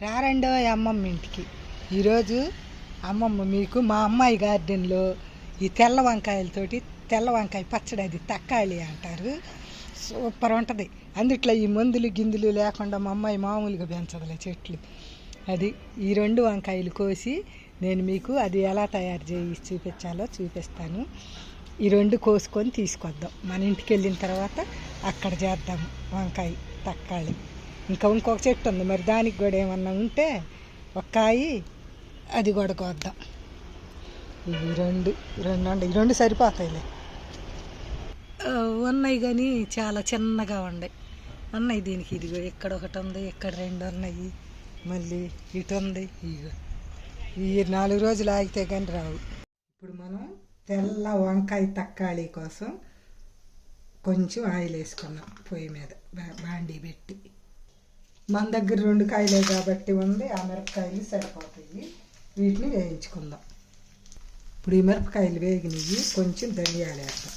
రారండో అమ్మమ్మ ఇంటికి. ఈరోజు అమ్మమ్మ మీకు మా అమ్మాయి గార్డెన్లో ఈ తెల్ల వంకాయలతోటి తెల్ల వంకాయ పచ్చడి అది తక్కాలి అంటారు. సూపర్ ఉంటుంది. అందుట్లో ఈ మందులు గిందులు లేకుండా మా అమ్మాయి మామూలుగా పెంచదులే చెట్లు. అది ఈ రెండు వంకాయలు కోసి నేను మీకు అది ఎలా తయారు చేసి చూపించాలో చూపిస్తాను. ఈ రెండు కోసుకొని తీసుకొద్దాం. మన ఇంటికి వెళ్ళిన తర్వాత అక్కడ చేద్దాము వంకాయ తక్కాలి. ఇంకా ఇంకొక చెట్టు ఉంది. మరి దానికి కూడా ఏమన్నా ఉంటే ఒక్కాయి అది కూడా కోద్దాం. ఇవి రెండు రెండు అండి. ఈ రెండు సరిపోతాయిలే. ఉన్నాయి కానీ చాలా చిన్నగా ఉన్నాయి. ఉన్నాయి దీనికి. ఇదిగో ఇక్కడ ఒకటి ఉంది ఇక్కడ రెండు ఉన్నాయి. మళ్ళీ ఇటు ఉంది ఇగో. ఈ నాలుగు రోజులు ఆగితే కానీ రావు. ఇప్పుడు మనం తెల్ల వంకాయ తక్కాళి కోసం కొంచెం ఆయిల్ వేసుకున్నాం పొయ్యి మీద. బా- బాండీ పెట్టి. మన దగ్గర రెండు కాయలే కాబట్టి ఉంది ఆ మిరపకాయలు సరిపోతాయి. వీటిని వేయించుకుందాం. ఇప్పుడు ఈ మిరపకాయలు వేగినవి కొంచెం ధనియాలు వేద్దాం.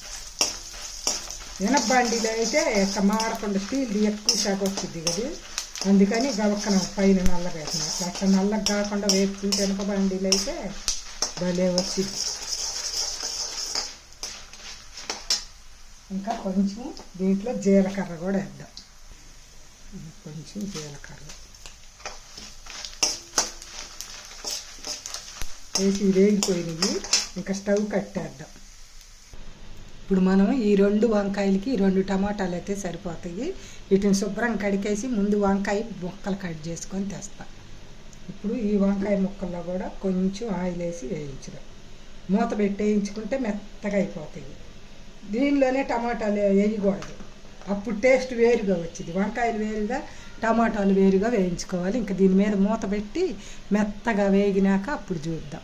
ఎనబ్బాండీలో అయితే ఇక మాడకుండా స్టీల్ది ఎక్కువ శాఖ వస్తుంది కదా. అందుకని గవక్కన పైన నల్ల వేసిన అట్లా నల్లగా కాకుండా వేపు వెనక బండిలు అయితే భలే వచ్చింది ఇంకా కొంచెం దీంట్లో జీలకర్ర కూడా వేద్దాం. కొంచెం జీలకర్ర. వేసి వేగిపోయినవి ఇంకా స్టవ్ కట్టేద్దాం. ఇప్పుడు మనం ఈ రెండు వంకాయలకి రెండు టమాటాలు అయితే సరిపోతాయి. వీటిని శుభ్రం కడిగేసి ముందు వంకాయ ముక్కలు కట్ చేసుకొని తెస్తాం. ఇప్పుడు ఈ వంకాయ ముక్కల్లో కూడా కొంచెం ఆయిల్ వేసి వేయించడం. మూత పెట్టి వేయించుకుంటే మెత్తగా అయిపోతాయి. దీనిలోనే టమాటాలు వేయకూడదు. అప్పుడు టేస్ట్ వేరుగా వచ్చింది. వంకాయలు వేరుగా టమాటాలు వేరుగా వేయించుకోవాలి. ఇంకా దీని మీద మూత పెట్టి మెత్తగా వేగినాక అప్పుడు చూద్దాం.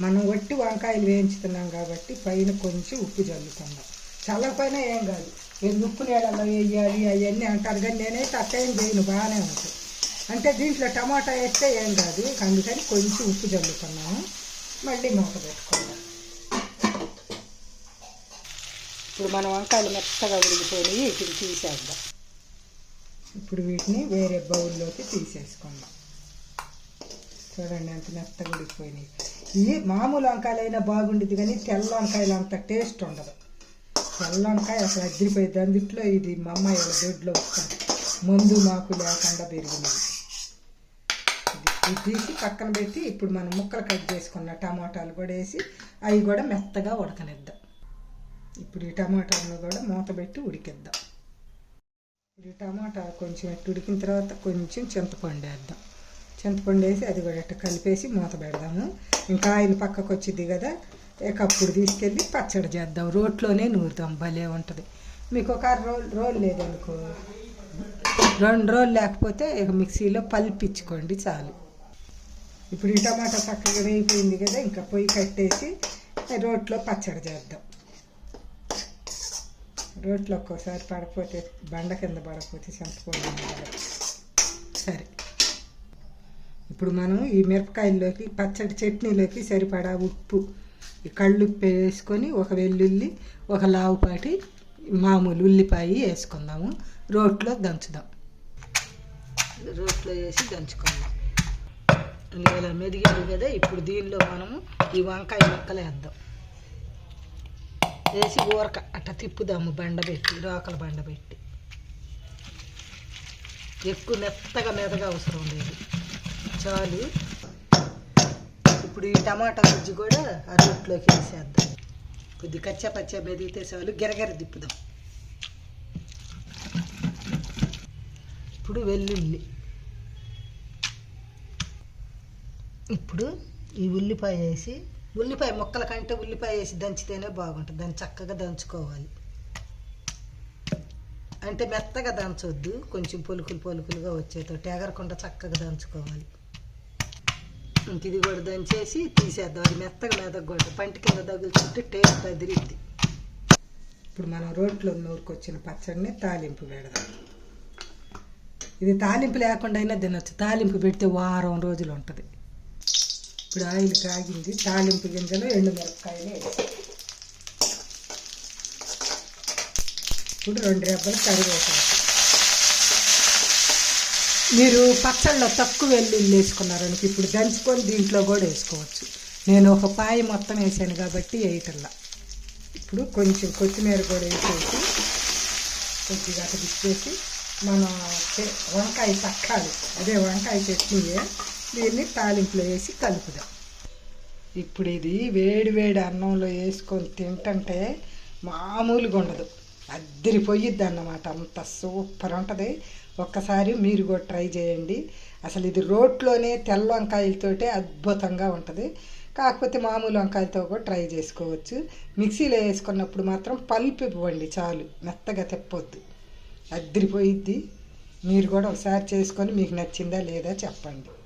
మనం వట్టి వంకాయలు వేయించుతున్నాం కాబట్టి పైన కొంచెం ఉప్పు చల్లుకుందాం. చల్లకపోయినా ఏం కాదు. ఏది ఉప్పు నీళ్ళలో వేయాలి అవన్నీ అంటారు కానీ నేనైతే అట్టేం చేయను బాగానే ఉంటుంది అంటే దీంట్లో టమాటా వేస్తే ఏం కాదు. అందుకని కొంచెం ఉప్పు చల్లుకున్నాము మళ్ళీ మూత పెట్టుకుందాం. ఇప్పుడు మన వంకాయలు మెత్తగా ఉడికిపోయి వీటిని తీసేద్దాం. ఇప్పుడు వీటిని వేరే బౌల్లోకి తీసేసుకుందాం. చూడండి ఎంత మెత్తగా ఉడికిపోయినాయి. ఇవి మామూలు వంకాయలైనా బాగుండేది కానీ తెల్ల వంకాయలు అంత టేస్ట్ ఉండదు. తెల్ల వంకాయ అసలు అదిరిపోయింది అందుట్లో ఇది మా అమ్మాయి వాళ్ళ దొడ్లో మందు మాకు లేకుండా పెరిగినది ఇది ఇది తీసి పక్కన పెట్టి ఇప్పుడు మనం ముక్కలు కట్ చేసుకున్న టమాటాలు కూడా వేసి అవి కూడా మెత్తగా ఉడకనిద్దాం. ఇప్పుడు ఈ టమాటాలను కూడా మూత పెట్టి ఉడికిద్దాం. ఇప్పుడు ఈ టమాటా కొంచెం ఎట్టు ఉడికిన తర్వాత కొంచెం చింతపండు వేద్దాం. చింతపండు వేసి అది కూడా అట్ట కలిపేసి మూత పెడదాము. ఇంకా ఆయిల్ పక్కకు వచ్చింది కదా ఇక అప్పుడు తీసుకెళ్ళి పచ్చడి చేద్దాం. రోట్లోనే నూరుతాం భలే ఉంటుంది. మీకు ఒక రోల్ రోల్ లేదనుకో. రెండు రోజులు లేకపోతే ఇక మిక్సీలో పల్పించుకోండి చాలు. ఇప్పుడు ఈ టమాటా చక్కగా వేగిపోయింది కదా ఇంకా పొయ్యి కట్టేసి రోట్లో పచ్చడి చేద్దాం. రోట్లో ఒక్కోసారి పడకపోతే బండ కింద పడకపోతే చింతపండు సరే. ఇప్పుడు మనం ఈ మిరపకాయల్లోకి పచ్చడి చట్నీలోకి సరిపడా ఉప్పు ఈ కళ్ళుప్పు వేసుకొని ఒక వెల్లుల్లి ఒక లావుపాటి మామూలు ఉల్లిపాయ వేసుకుందాము. రోట్లో దంచుదాం. రోట్లో వేసి దంచుకుందాం. ఇలా మెదిగాడు కదా ఇప్పుడు దీనిలో మనము ఈ వంకాయ ముక్కలు వేద్దాం. వేసి ఊరక. అట్ట తిప్పుదాము బండ పెట్టి రోకల బండ పెట్టి. ఎక్కువ మెత్తగా మెదగా అవసరం లేదు చాలు. ఇప్పుడు ఈ టమాటా గుజ్జు కూడా ఆ రొట్లోకి వేసేద్దాం. కొద్ది కచ్చా పచ్చా మెదిగితే చాలు. గిరగిర తిప్పుదాం. ఇప్పుడు వెల్లుల్లి. ఇప్పుడు ఈ ఉల్లిపాయ వేసి ఉల్లిపాయ ముక్కల కంటే ఉల్లిపాయ వేసి దంచితేనే బాగుంటుంది. దాన్ని చక్కగా దంచుకోవాలి. అంటే మెత్తగా దంచవద్దు కొంచెం పొలుకులు పొలుకులుగా వచ్చేతోటి ఎగరకుండా చక్కగా దంచుకోవాలి. ఇంక ఇది కూడా దంచేసి తీసేద్దాం. అది మెత్తగా మెదగకూడదు. పంట కింద తగులుతుంటే టేస్ట్ అదిరిద్ది ఇప్పుడు మనం రోట్లో నూరుకొచ్చిన పచ్చడిని తాలింపు పెడదాం. ఇది తాలింపు లేకుండా అయినా తినొచ్చు. తాలింపు పెడితే వారం రోజులు ఉంటుంది. ఇప్పుడు ఆయిల్ కాగింది తాలింపు గింజలు ఎండు మిరపకాయలు ఇప్పుడు రెండు రెబ్బలు కరివేపాకు. మీరు పచ్చళ్ళలో తక్కువ వెల్లుల్లి వేసుకున్నారనుకో ఇప్పుడు దంచుకొని దీంట్లో కూడా వేసుకోవచ్చు. నేను ఒక పాయ మొత్తం వేసాను కాబట్టి వేయటల్లా ఇప్పుడు కొంచెం కొత్తిమీర కూడా వేసేసి కొద్దిగా అక్కడ ఇచ్చేసి మనం చే- వంకాయ తక్కాలి. అదే వంకాయ చట్నీ దీన్ని తాలింపులో వేసి కలుపుదాం. ఇప్పుడు ఇది వేడి వేడి అన్నంలో వేసుకొని తింటుంటే మామూలుగా ఉండదు. అద్దరిపోయిద్ది అన్నమాట. అంత సూపర్ ఉంటుంది. ఒక్కసారి మీరు కూడా ట్రై చేయండి. అసలు ఇది రోట్లోనే తెల్ల వంకాయలతోటే అద్భుతంగా ఉంటుంది. కాకపోతే మామూలు వంకాయలతో కూడా ట్రై చేసుకోవచ్చు. మిక్సీలో వేసుకున్నప్పుడు మాత్రం పల్పు ఇవ్వండి చాలు. మెత్తగా తెప్పొద్దు. అద్దరిపోయిద్ది. మీరు కూడా ఒకసారి చేసుకొని మీకు నచ్చిందా లేదా చెప్పండి.